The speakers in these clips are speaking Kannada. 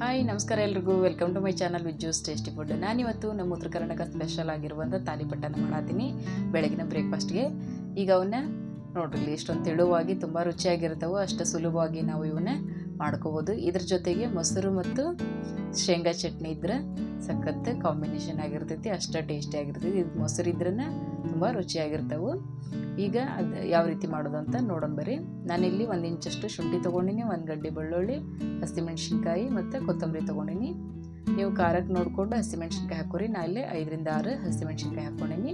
ಹಾಯ್, ನಮಸ್ಕಾರ ಎಲ್ರಿಗೂ. Welcome to my channel with juice tasty food ನಾನಿವತ್ತು ನಮ್ಮ ಉತ್ತರ ಕರ್ನಾಟಕ ಸ್ಪೆಷಲ್ ಆಗಿರುವಂಥ ತಾಲಿಪಟ್ಟನ ಮಾಡತ್ತೀನಿ ಬೆಳಗಿನ ಬ್ರೇಕ್ಫಾಸ್ಟ್ಗೆ ಈಗ ಅವನ್ನ ನೋಡ್ರಿ ಇಷ್ಟೊಂದು ತೆಳುವಾಗಿ ತುಂಬ ರುಚಿಯಾಗಿರ್ತಾವೆ ಅಷ್ಟು ಸುಲಭವಾಗಿ ನಾವು ಇವನ್ನ ಮಾಡ್ಕೋಬೋದು. ಇದ್ರ ಜೊತೆಗೆ ಮೊಸರು ಮತ್ತು ಶೇಂಗಾ ಚಟ್ನಿ ಇದ್ರೆ ಸಖತ್ತು ಕಾಂಬಿನೇಷನ್ ಆಗಿರ್ತೈತಿ, ಅಷ್ಟು ಟೇಸ್ಟಿ ಆಗಿರ್ತೈತಿ. ಇದು ಮೊಸರು ಇದ್ರೇ ತುಂಬ ರುಚಿಯಾಗಿರ್ತಾವೆ. ಈಗ ಅದು ಯಾವ ರೀತಿ ಮಾಡೋದು ಅಂತ ನೋಡೋಣ ಬರ್ರಿ. ನಾನಿಲ್ಲಿ ಒಂದು ಇಂಚಷ್ಟು ಶುಂಠಿ ತೊಗೊಂಡಿನಿ, ಒಂದು ಗಡ್ಡೆ ಬೆಳ್ಳುಳ್ಳಿ, ಹಸಿಮೆಣ್ಸಿನ್ಕಾಯಿ ಮತ್ತು ಕೊತ್ತಂಬರಿ ತೊಗೊಂಡಿನಿ. ನೀವು ಖಾರಕ್ಕೆ ನೋಡಿಕೊಂಡು ಹಸಿಮೆಣ್ಸಿನ್ಕಾಯಿ ಹಾಕೋರಿ. ನಾ ಇಲ್ಲಿ ಐದರಿಂದ ಆರು ಹಸಿಮೆಣ್ಸಿನ್ಕಾಯಿ ಹಾಕ್ಕೊಂಡೀನಿ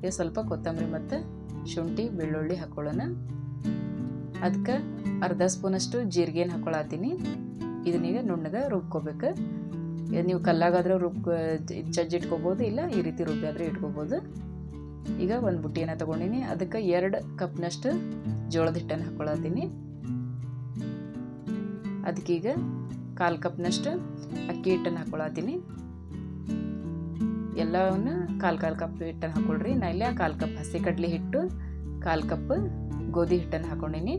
ಈಗ ಸ್ವಲ್ಪ ಕೊತ್ತಂಬರಿ ಮತ್ತು ಶುಂಠಿ, ಬೆಳ್ಳುಳ್ಳಿ ಹಾಕ್ಕೊಳ್ಳೋಣ ಅದಕ್ಕೆ ಅರ್ಧ ಸ್ಪೂನಷ್ಟು ಜೀರಿಗೆನ ಹಾಕ್ಕೊಳತ್ತೀನಿ ಇದನ್ನೀಗ ನುಣ್ಣಗೆ ರುಬ್ಕೋಬೇಕು. ನೀವು ಕಲ್ಲಾಗಾದ್ರೆ ರುಬ್ ಜಜ್ಜಿ ಇಟ್ಕೋಬೋದು ಇಲ್ಲ ಈ ರೀತಿ ರುಬ್ಬಿ ಆದರೆ ಇಟ್ಕೋಬೋದು. ಈಗ ಒಂದು ಬುಟ್ಟಿಯನ್ನು ತೊಗೊಂಡಿನಿ. ಅದಕ್ಕೆ ಎರಡು ಕಪ್ನಷ್ಟು ಜೋಳದ ಹಿಟ್ಟನ್ನು ಹಾಕ್ಕೊಳತ್ತೀನಿ ಅದಕ್ಕೀಗ ಕಾಲು ಕಪ್ನಷ್ಟು ಅಕ್ಕಿ ಹಿಟ್ಟನ್ನು ಹಾಕ್ಕೊಳತ್ತೀನಿ ಎಲ್ಲವನ್ನು ಕಾಲು ಕಾಲು ಕಪ್ ಹಿಟ್ಟನ್ನು ಹಾಕ್ಕೊಳ್ರಿ ನಾ ಇಲ್ಲೇ ಕಾಲು ಕಪ್ ಹಸಿ ಕಡಲೆ ಹಿಟ್ಟು, ಕಾಲು ಕಪ್ ಗೋಧಿ ಹಿಟ್ಟನ್ನು ಹಾಕ್ಕೊಂಡಿನಿ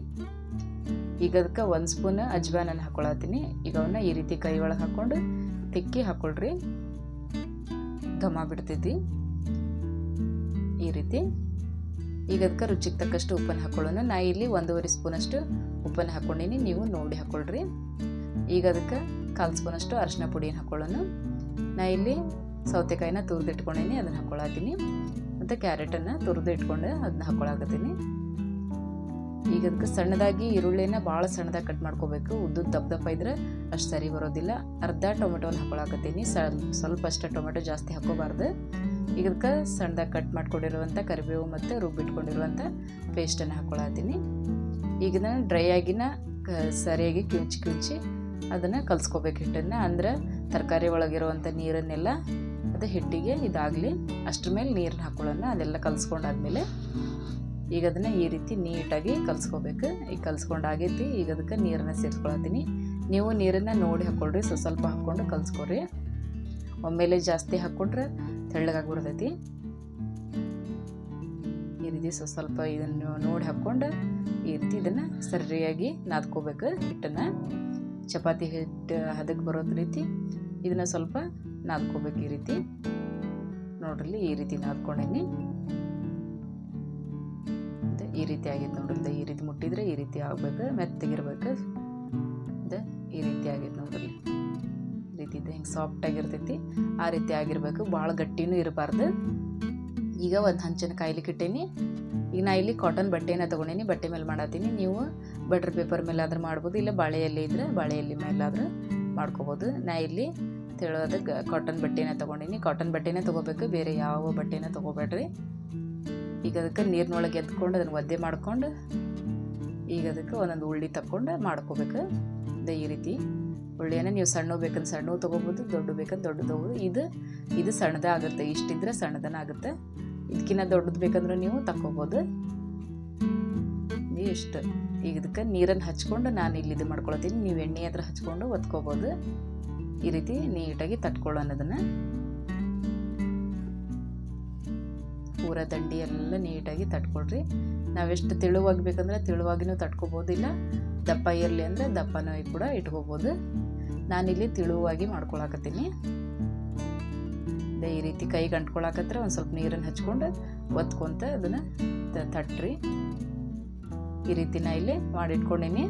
ಈಗ ಅದಕ್ಕೆ ಒಂದು ಸ್ಪೂನ್ ಅಜ್ವಾನನ್ನು ಹಾಕ್ಕೊಳತ್ತೀನಿ ಈಗ ಅವನ್ನ ಈ ರೀತಿ ಕೈ ಒಳಗೆ ಹಾಕ್ಕೊಂಡು ತಿಕ್ಕಿ ಹಾಕ್ಕೊಳ್ರಿ ಘಮ ಬಿಡ್ತೈತಿ. ಈ ರೀತಿ. ಈಗ ಅದಕ್ಕೆ ರುಚಿಗೆ ತಕ್ಕಷ್ಟು ಉಪ್ಪನ್ನು ಹಾಕೊಳ್ಳೋಣ. ನಾ ಇಲ್ಲಿ ಒಂದೂವರೆ ಸ್ಪೂನಷ್ಟು ಉಪ್ಪನ್ನು ಹಾಕ್ಕೊಂಡಿನಿ ನೀವು ನೋಡಿ ಹಾಕ್ಕೊಳ್ರಿ ಈಗ ಅದಕ್ಕೆ ಕಾಲು ಸ್ಪೂನಷ್ಟು ಅರಿಶಿನ ಪುಡಿಯನ್ನು ಹಾಕೊಳ್ಳೋಣ. ನಾ ಇಲ್ಲಿ ಸೌತೆಕಾಯಿನ ತುರಿದು ಇಟ್ಕೊಂಡೀನಿ ಅದನ್ನು ಹಾಕ್ಕೊಳತ್ತೀನಿ ಮತ್ತು ಕ್ಯಾರೆಟನ್ನು ತುರಿದು ಇಟ್ಕೊಂಡು ಅದನ್ನ ಹಾಕ್ಕೊಳಕತ್ತೀನಿ ಈಗ ಅದಕ್ಕೆ ಸಣ್ಣದಾಗಿ ಈರುಳ್ಳಿನ ಭಾಳ ಸಣ್ಣದಾಗಿ ಕಟ್ ಮಾಡ್ಕೋಬೇಕು. ಉದ್ದು ದಪ್ಪ ದಪ್ಪ ಇದ್ರೆ ಅಷ್ಟು ಸರಿ ಬರೋದಿಲ್ಲ. ಅರ್ಧ ಟೊಮೆಟೊನ ಹಾಕ್ಕೊಳಕತ್ತೀನಿ ಸ್ವಲ್ಪ ಅಷ್ಟೇ ಟೊಮೆಟೊ ಜಾಸ್ತಿ ಹಾಕೋಬಾರ್ದು ಈಗ ಅದಕ್ಕೆ ಸಣ್ಣದಾಗಿ ಕಟ್ ಮಾಡ್ಕೊಂಡಿರುವಂಥ ಕರಿಬೇವು ಮತ್ತು ರುಬ್ಬಿಟ್ಕೊಂಡಿರುವಂಥ ಪೇಸ್ಟನ್ನು ಹಾಕ್ಕೊಳತ್ತೀನಿ. ಈಗ ನಾನು ಡ್ರೈ ಆಗಿನ ಕ ಸರಿಯಾಗಿ ಕಿವುಚಿ ಕಿವುಚಿ ಅದನ್ನು ಕಲಿಸ್ಕೋಬೇಕು ಹಿಟ್ಟನ್ನು. ಅಂದ್ರೆ ತರಕಾರಿ ಒಳಗಿರುವಂಥ ನೀರನ್ನೆಲ್ಲ ಅದು ಹಿಟ್ಟಿಗೆ ಇದಾಗಲಿ ಅಷ್ಟ್ರ ಮೇಲೆ ನೀರನ್ನ ಹಾಕ್ಕೊಳ್ಳೋಣ ಅದೆಲ್ಲ ಕಲಿಸ್ಕೊಂಡಾದ್ಮೇಲೆ ಈಗ ಅದನ್ನು ಈ ರೀತಿ ನೀಟಾಗಿ ಕಲಿಸ್ಕೋಬೇಕು. ಈಗ ಕಲಿಸ್ಕೊಂಡಾಗೈತಿ ಈಗ ಅದಕ್ಕೆ ನೀರನ್ನು ಸೇರಿಸ್ಕೊಳತ್ತೀನಿ. ನೀವು ನೀರನ್ನು ನೋಡಿ ಹಾಕ್ಕೊಳ್ರಿ. ಸ್ವಲ್ಪ ಸ್ವಲ್ಪ ಹಾಕ್ಕೊಂಡು ಕಲಿಸ್ಕೊರಿ. ಒಮ್ಮೆಲೆ ಜಾಸ್ತಿ ಹಾಕ್ಕೊಂಡ್ರೆ ತೆಳ್ಳಗಾಗಿ ಬರ್ತೈತಿ ಈ ರೀತಿ ಸ್ವಲ್ಪ ಸ್ವಲ್ಪ ಇದನ್ನು ನೋಡಿ ಹಾಕ್ಕೊಂಡು ಈ ರೀತಿ ಇದನ್ನು ಸರಿಯಾಗಿ ನಾದ್ಕೋಬೇಕು. ಹಿಟ್ಟನ್ನು ಚಪಾತಿ ಹಿಟ್ಟು ಹದಕ್ಕೆ ಬರೋ ರೀತಿ ಇದನ್ನು ಸ್ವಲ್ಪ ನಾದ್ಕೋಬೇಕು ಈ ರೀತಿ. ನೋಡ್ರಲ್ಲಿ ಈ ರೀತಿ ನಾದ್ಕೊಂಡೇನಿ. ಈ ರೀತಿ ಆಗೈತೆ ನೋಡ್ರಿ. ಈ ರೀತಿ ಮುಟ್ಟಿದ್ರೆ ಈ ರೀತಿ ಆಗ್ಬೇಕು, ಮೆತ್ತಗಿರ್ಬೇಕು. ಈ ರೀತಿ ಆಗೈತೆ ಇದೆ ಹಿಂಗೆ ಸಾಫ್ಟಾಗಿರ್ತೈತಿ ಆ ರೀತಿ ಆಗಿರ್ಬೇಕು. ಭಾಳ ಗಟ್ಟಿನೂ ಇರಬಾರ್ದು. ಈಗ ಒಂದು ಹಂಚಿನ ಕಾಯ್ಲಿಕ್ಕೆ ಕಿಟ್ಟೇನಿ ಈಗ ನಾ ಇಲ್ಲಿ ಕಾಟನ್ ಬಟ್ಟೆನ ತೊಗೊಂಡೇನಿ. ಬಟ್ಟೆ ಮೇಲೆ ಮಾಡತ್ತೀನಿ ನೀವು ಬಟರ್ ಪೇಪರ್ ಮೇಲೆ ಆದರೂ ಮಾಡ್ಬೋದು. ಇಲ್ಲ ಬಾಳೆಯಲ್ಲಿ ಇದ್ರೆ ಬಾಳೆಯಲ್ಲಿ ಮೇಲೆ ಮೇಲಾದ್ರೆ ಮಾಡ್ಕೋಬೋದು. ನಾ ಇಲ್ಲಿ ತಿಳೋದಕ್ಕೆ ಕಾಟನ್ ಬಟ್ಟೆನ ತೊಗೊಂಡೀನಿ. ಕಾಟನ್ ಬಟ್ಟೆನೇ ತೊಗೋಬೇಕು. ಬೇರೆ ಯಾವ ಬಟ್ಟೆನ ತೊಗೋಬೇಡ್ರಿ. ಈಗ ಅದಕ್ಕೆ ನೀರಿನೊಳಗೆ ಎದ್ಕೊಂಡು ಅದನ್ನು ಒದ್ದೆ ಮಾಡ್ಕೊಂಡು ಈಗ ಅದಕ್ಕೆ ಒಂದೊಂದು ಉಳ್ಳಿ ತಕ್ಕೊಂಡು ಮಾಡ್ಕೋಬೇಕು. ಈ ರೀತಿ. ಉಳ್ಳಿಯನ್ನು ನೀವು ಸಣ್ಣ ಬೇಕಂದ್ರೆ ಸಣ್ಣ ತೊಗೋಬೋದು ದೊಡ್ಡ ಬೇಕಂದ್ರೆ ದೊಡ್ಡ ತೊಗೋಬೋದು. ಇದು ಇದು ಸಣ್ಣದೇ ಆಗುತ್ತೆ ಇಷ್ಟಿದ್ರೆ ಸಣ್ಣದನ ಆಗುತ್ತೆ ಇದಕ್ಕಿಂತ ದೊಡ್ಡದು ಬೇಕಂದ್ರೆ ನೀವು ತಗೋಬೋದು ಇಷ್ಟು. ಈಗ ಇದಕ್ಕೆ ನೀರನ್ನು ಹಚ್ಕೊಂಡು ನಾನು ಇಲ್ಲಿ ಇದು ಮಾಡ್ಕೊಳತ್ತೀನಿ ನೀವು ಎಣ್ಣೆ ಹತ್ರ ಹಚ್ಕೊಂಡು ಒತ್ಕೋಬೋದು. ಈ ರೀತಿ ನೀಟಾಗಿ ತಟ್ಕೊಳ್ಳೋಣ ಪೂರ ದಂಡಿ ಎಲ್ಲ ನೀಟಾಗಿ ತಟ್ಕೊಳ್ರಿ. ನಾವೆಷ್ಟು ತೆಳುವಾಗಿ ಬೇಕಂದ್ರೆ ತೆಳುವಾಗಿನೂ ತಟ್ಕೋಬೋದು ಇಲ್ಲ ದಪ್ಪ ಇರಲಿ ಅಂದರೆ ದಪ್ಪನೂ ಕೂಡ ಇಟ್ಕೋಬೋದು. ನಾನಿಲ್ಲಿ ತಿಳುವಾಗಿ ಮಾಡ್ಕೊಳಕತ್ತೀನಿ. ಈ ರೀತಿ ಕೈಗೆ ಅಂಟ್ಕೊಳಕತ್ರ ಒಂದು ಸ್ವಲ್ಪ ನೀರನ್ನು ಹಚ್ಕೊಂಡು ಒತ್ಕೊಂತ ಅದನ್ನು ತಟ್ಟ್ರಿ ಈ ರೀತಿ ನಾ ಇಲ್ಲಿ ಮಾಡಿಟ್ಕೊಂಡೀನಿ.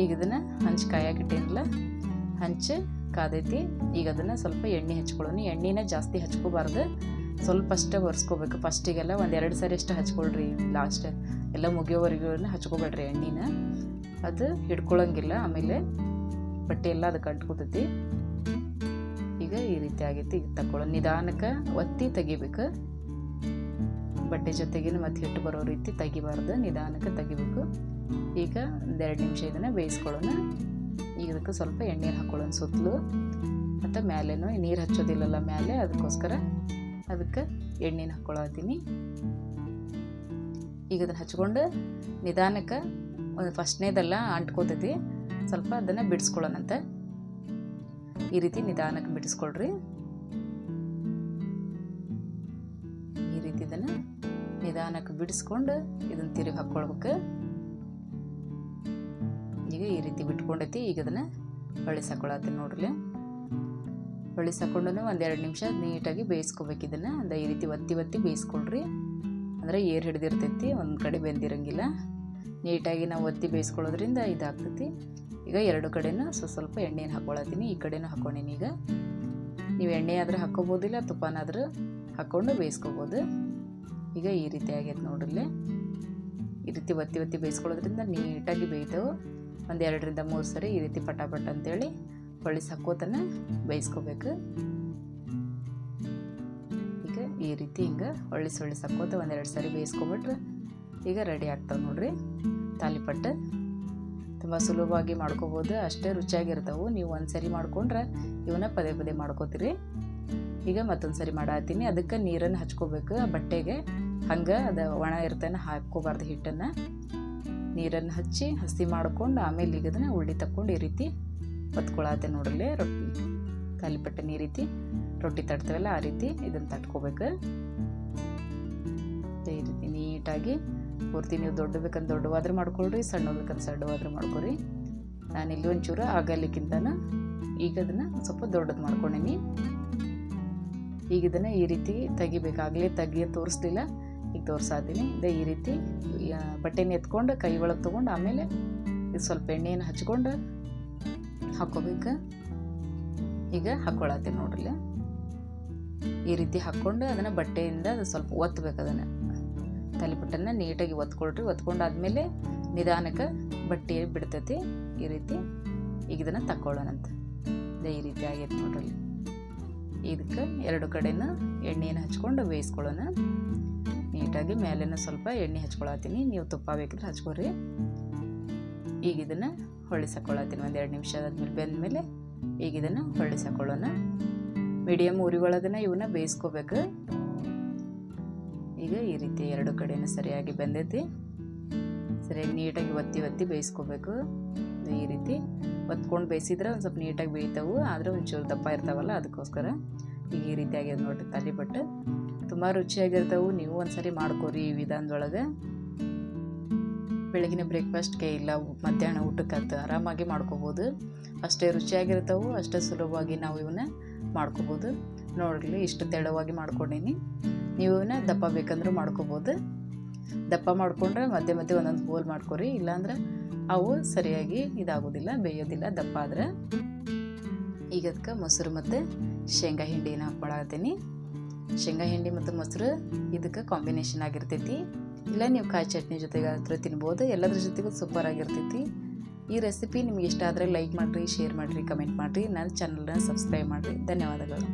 ಈಗ ಇದನ್ನು ಹಂಚು ಕಾಯಾಗಿಟ್ಟೇನಿಲ್ಲ ಹಂಚು ಕಾದೈತಿ. ಈಗ ಅದನ್ನು ಸ್ವಲ್ಪ ಎಣ್ಣೆ ಹಚ್ಕೊಳ್ಳೋಣ. ಎಣ್ಣೆನ ಜಾಸ್ತಿ ಹಚ್ಕೋಬಾರ್ದು. ಸ್ವಲ್ಪ ಅಷ್ಟೇ ಒರೆಸ್ಕೋಬೇಕು. ಫಸ್ಟಿಗೆಲ್ಲ ಒಂದು ಎರಡು ಸಾರಿ ಅಷ್ಟು ಹಚ್ಕೊಳ್ರಿ. ಲಾಸ್ಟ್ ಎಲ್ಲ ಮುಗಿಯೋವರೆಗೂ ಹಚ್ಕೋಬೇಡ್ರಿ ಎಣ್ಣೆನ. ಅದು ಹಿಡ್ಕೊಳ್ಳೋಂಗಿಲ್ಲ ಆಮೇಲೆ ಬಟ್ಟೆ ಎಲ್ಲ ಅದಕ್ಕೆ ಅಂಟ್ಕೊತೈತಿ ಈಗ ಈ ರೀತಿ ಆಗೈತಿ. ಈಗ ತಗೊಳ್ಳೋ ನಿಧಾನಕ್ಕೆ ಒತ್ತಿ ತೆಗಿಬೇಕು. ಬಟ್ಟೆ ಜೊತೆಗಿನ ಮತ್ತೆ ಹಿಟ್ಟು ಬರೋ ರೀತಿ ತೆಗಿಬಾರ್ದು. ನಿಧಾನಕ್ಕೆ ತೆಗಿಬೇಕು. ಈಗ ಒಂದೆರಡು ನಿಮಿಷ ಇದನ್ನು ಬೇಯಿಸ್ಕೊಳ್ಳೋಣ. ಈಗ ಅದಕ್ಕೆ ಸ್ವಲ್ಪ ಎಣ್ಣೆ ಹಾಕ್ಕೊಳ್ಳೋಣ ಸುತ್ತಲೂ. ಮತ್ತು ಮೇಲೇನೂ ನೀರು ಹಚ್ಚೋದಿಲ್ಲಲ್ಲ ಮೇಲೆ ಅದಕ್ಕೋಸ್ಕರ ಅದಕ್ಕೆ ಎಣ್ಣೆನ ಹಾಕ್ಕೊಳತ್ತೀನಿ ಈಗ ಅದನ್ನು ಹಚ್ಕೊಂಡು ನಿಧಾನಕ್ಕೆ ಒಂದು ಫಸ್ಟ್ನೇದೆಲ್ಲ ಅಂಟ್ಕೋತೈತಿ. ಸ್ವಲ್ಪ ಅದನ್ನು ಬಿಡಿಸ್ಕೊಳ್ಳೋಣಂತೆ. ಈ ರೀತಿ ನಿಧಾನಕ್ಕೆ ಬಿಡಿಸ್ಕೊಳ್ರಿ. ಈ ರೀತಿ ಇದನ್ನು ನಿಧಾನಕ್ಕೆ ಬಿಡಿಸ್ಕೊಂಡು ಇದನ್ನು ತಿರುಗಿ ಹಾಕ್ಕೊಳ್ಬೇಕು. ಈಗ ಈ ರೀತಿ ಬಿಟ್ಕೊಂಡೈತಿ, ಈಗ ಅದನ್ನು ಹೊಳಿಸಿ ಹಾಕೊಳತ್ತೀನಿ ನೋಡ್ರಿ ಹೊಳಿಸಾಕೊಂಡು ಒಂದೆರಡು ನಿಮಿಷ ನೀಟಾಗಿ ಬೇಯಿಸ್ಕೋಬೇಕು ಇದನ್ನು. ಅಂದರೆ ಈ ರೀತಿ ಒತ್ತಿ ಒತ್ತಿ ಬೇಯಿಸ್ಕೊಳ್ರಿ. ಅಂದರೆ ಏರ್ ಹಿಡ್ದಿರ್ತೈತಿ, ಒಂದು ಕಡೆ ಬೆಂದಿರಂಗಿಲ್ಲ. ನೀಟಾಗಿ ನಾವು ಒತ್ತಿ ಬೇಯಿಸ್ಕೊಳ್ಳೋದ್ರಿಂದ ಇದಾಗ್ತೈತಿ. ಈಗ ಎರಡು ಕಡೆನೂ ಸ್ವಲ್ಪ ಸ್ವಲ್ಪ ಎಣ್ಣೆನ ಹಾಕೊಳತ್ತೀನಿ. ಈ ಕಡೆನೂ ಹಾಕೊಂಡೀನಿ ಈಗ. ನೀವು ಎಣ್ಣೆ ಆದ್ರೆ ಹಾಕೋಬೋದಿಲ್ಲ ತುಪ್ಪನಾದ್ರೂ ಹಾಕ್ಕೊಂಡು ಬೇಯಿಸ್ಕೋಬೋದು. ಈಗ ಈ ರೀತಿ ಆಗೈತೆ ನೋಡ್ರಿ ಈ ರೀತಿ ಒತ್ತಿ ಒತ್ತಿ ಬೇಯಿಸ್ಕೊಳ್ಳೋದ್ರಿಂದ ನೀಟಾಗಿ ಬೇಯ್ತೇವೆ. ಒಂದು ಎರಡರಿಂದ ಮೂರು ಸರಿ ಈ ರೀತಿ ಪಟಾಪಟ್ ಅಂತೇಳಿ ಹೊಳಿಸಿ ಹಾಕೋತನ ಬೇಯಿಸ್ಕೋಬೇಕು. ಈಗ ಈ ರೀತಿ ಹಿಂಗೆ ಹೊಳ್ಳಿಸಿ ಹೊಳ್ಳಿಸಿ ಹಾಕೋತ ಒಂದೆರಡು ಸರಿ ಬೇಯಿಸ್ಕೊಬಿಟ್ರೆ ಈಗ ರೆಡಿ ಆಗ್ತಾವೆ ನೋಡ್ರಿ. ತಾಲಿಪಟ್ಟು. ತುಂಬ ಸುಲಭವಾಗಿ ಮಾಡ್ಕೋಬೋದು. ಅಷ್ಟೇ ರುಚಿಯಾಗಿರ್ತಾವೆ. ನೀವು ಒಂದು ಸರಿ ಮಾಡ್ಕೊಂಡ್ರೆ ಇವನ್ನ ಪದೇ ಪದೇ ಮಾಡ್ಕೋತೀರಿ. ಈಗ ಮತ್ತೊಂದು ಸರಿ ಮಾಡತ್ತೀನಿ ಅದಕ್ಕೆ ನೀರನ್ನು ಹಚ್ಕೋಬೇಕು. ಬಟ್ಟೆಗೆ ಹಂಗೆ ಅದು ಒಣ ಇರ್ತಾನೆ ಹಾಕ್ಕೋಬಾರ್ದು ಹಿಟ್ಟನ್ನು. ನೀರನ್ನು ಹಚ್ಚಿ ಹಸಿ ಮಾಡ್ಕೊಂಡು ಆಮೇಲೆ ಈಗ ಅದನ್ನು ಉಳ್ಳಿ ತಕ್ಕೊಂಡು ಈ ರೀತಿ ಒತ್ಕೊಳತ್ತೆ ನೋಡ್ರಲ್ಲೇ ರೊಟ್ಟಿ. ತಾಲಿಪಟ್ಟನ ಈ ರೀತಿ ರೊಟ್ಟಿ ತಡ್ತೇವಲ್ಲ ಆ ರೀತಿ ಇದನ್ನು ತಟ್ಕೋಬೇಕು. ಈ ರೀತಿ ನೀಟಾಗಿ ಪೂರ್ತಿ ನೀವು ದೊಡ್ಡ ಬೇಕಂತ ದೊಡ್ಡವಾದ್ರೆ ಮಾಡ್ಕೊಳ್ರಿ ಸಣ್ಣ ಸಣ್ಣವಾದ್ರೆ ಮಾಡ್ಕೊರಿ ನಾನು ಇಲ್ಲಿ ಒಂಚೂರು ಆಗಲಿಕ್ಕಿಂತನ ಈಗ ಅದನ್ನು ಸ್ವಲ್ಪ ದೊಡ್ಡದು ಮಾಡ್ಕೊಂಡೀನಿ. ಈಗ ಇದನ್ನು ಈ ರೀತಿ ತೆಗಿಬೇಕಾಗಲೇ, ತೆಗಿಯ ತೋರಿಸ್ಲಿಲ್ಲ, ಈಗ ತೋರಿಸಾತೀನಿ. ಇದೇ ಈ ರೀತಿ ಬಟ್ಟೆನ ಎತ್ಕೊಂಡು ಕೈ ಒಳಗೆ ತೊಗೊಂಡು ಆಮೇಲೆ ಇದು ಸ್ವಲ್ಪ ಎಣ್ಣೆಯನ್ನು ಹಚ್ಕೊಂಡು ಹಾಕ್ಕೋಬೇಕು ಈಗ ಹಾಕ್ಕೊಳತ್ತೀನಿ ನೋಡ್ರಿ ಈ ರೀತಿ ಹಾಕ್ಕೊಂಡು ಅದನ್ನು ಬಟ್ಟೆಯಿಂದ ಸ್ವಲ್ಪ ಒತ್ತಬೇಕು ಅದನ್ನು. ತಲೆಪಟ್ಟನ್ನು ನೀಟಾಗಿ ಒತ್ಕೊಳ್ರಿ. ಒತ್ಕೊಂಡಾದ್ಮೇಲೆ ನಿಧಾನಕ್ಕೆ ಬಟ್ಟೆ ಬಿಡ್ತೈತಿ. ಈ ರೀತಿ ಈಗ ಇದನ್ನು ತಕ್ಕೊಳ್ಳೋಣಂತ ಇದೇ ಈ ರೀತಿ ಆಗೈತೆ ನೋಡ್ರಿ ಇದಕ್ಕೆ ಎರಡು ಕಡೆನ ಎಣ್ಣೆಯನ್ನು ಹಚ್ಕೊಂಡು ಬೇಯಿಸ್ಕೊಳ್ಳೋಣ. ನೀಟಾಗಿ ಮೇಲೆನ ಸ್ವಲ್ಪ ಎಣ್ಣೆ ಹಚ್ಕೊಳತ್ತೀನಿ. ನೀವು ತುಪ್ಪ ಬೇಕಿದ್ರೆ ಹಚ್ಕೊರಿ. ಈಗ ಇದನ್ನು ಹೊಳ್ಳಿಸಾಕೊಳ್ಳತ್ತೀನಿ ಒಂದು ಎರಡು ನಿಮಿಷ ಆದ್ಮೇಲೆ ಬೆಂದಮೇಲೆ ಈಗ ಇದನ್ನು ಹೊಳಿಸಕೊಳ್ಳೋಣ ಮೀಡಿಯಮ್ ಉರಿ ಒಳಗನ ಇವನ್ನ ಬೇಯಿಸ್ಕೋಬೇಕು. ಈಗ ಈ ರೀತಿ ಎರಡು ಕಡೆಯೂ ಸರಿಯಾಗಿ ಬೆಂದೈತಿ. ಸರಿಯಾಗಿ ನೀಟಾಗಿ ಒತ್ತಿ ಒತ್ತಿ ಬೇಯಿಸ್ಕೋಬೇಕು. ಈ ರೀತಿ ಒತ್ಕೊಂಡು ಬೇಯಿಸಿದ್ರೆ ಒಂದು ಸ್ವಲ್ಪ ನೀಟಾಗಿ ಬೇಯ್ತಾವು. ಆದರೆ ಒಂಚೂರು ದಪ್ಪ ಇರ್ತಾವಲ್ಲ, ಅದಕ್ಕೋಸ್ಕರ ಈಗ ಈ ರೀತಿ ನೋಡಿ ತಾಲಿಪಟ್ಟು ತುಂಬ ರುಚಿಯಾಗಿರ್ತವೆ. ನೀವು ಒಂದ್ಸರಿ ಮಾಡ್ಕೋರಿ ಈ ವಿಧಾನದೊಳಗೆ. ಬೆಳಗಿನ ಬ್ರೇಕ್ಫಾಸ್ಟ್ಗೆ ಇಲ್ಲ, ಮಧ್ಯಾಹ್ನ ಊಟಕ್ಕೆ ಆರಾಮಾಗಿ ಮಾಡ್ಕೋಬೋದು. ಅಷ್ಟೇ ರುಚಿಯಾಗಿರ್ತವೆ, ಅಷ್ಟೇ ಸುಲಭವಾಗಿ ನಾವು ಇವನ್ನ ಮಾಡ್ಕೋಬೋದು. ನೋಡಲಿ ಇಷ್ಟು ತೆಳುವಾಗಿ ಮಾಡ್ಕೊಂಡೀನಿ. ನೀವನ್ನ ದಪ್ಪ ಬೇಕಂದ್ರೂ ಮಾಡ್ಕೋಬೋದು. ದಪ್ಪ ಮಾಡಿಕೊಂಡ್ರೆ ಮಧ್ಯೆ ಮಧ್ಯೆ ಒಂದೊಂದು ಹೋಲ್ ಮಾಡ್ಕೊರಿ, ಇಲ್ಲಾಂದ್ರೆ ಅವು ಸರಿಯಾಗಿ ಇದಾಗೋದಿಲ್ಲ, ಬೇಯೋದಿಲ್ಲ ದಪ್ಪ ಆದ್ರೆ. ಈಗ ಅದಕ್ಕೆ ಮೊಸರು ಮತ್ತು ಶೇಂಗಾ ಹಿಂಡಿನ ಹಾಕ್ಕೊಳತ್ತೀನಿ ಶೇಂಗಾ ಹಿಂಡಿ ಮತ್ತು ಮೊಸರು ಇದಕ್ಕೆ ಕಾಂಬಿನೇಷನ್ ಆಗಿರ್ತೈತಿ. ಇಲ್ಲ ನೀವು ಕಾಯಿ ಚಟ್ನಿ ಜೊತೆಗೆ ಹತ್ರ ತಿನ್ಬೋದು, ಎಲ್ಲದ್ರ ಜೊತೆಗೂ ಸೂಪರ್ ಆಗಿರ್ತೈತಿ. ಈ ರೆಸಿಪಿ ನಿಮ್ಗೆ ಇಷ್ಟ ಆದರೆ ಲೈಕ್ ಮಾಡಿರಿ ಶೇರ್ ಮಾಡಿರಿ ಕಮೆಂಟ್ ಮಾಡಿರಿ. ನನ್ನ ಚಾನಲ್ನ ಸಬ್ಸ್ಕ್ರೈಬ್ ಮಾಡಿರಿ. ಧನ್ಯವಾದಗಳು.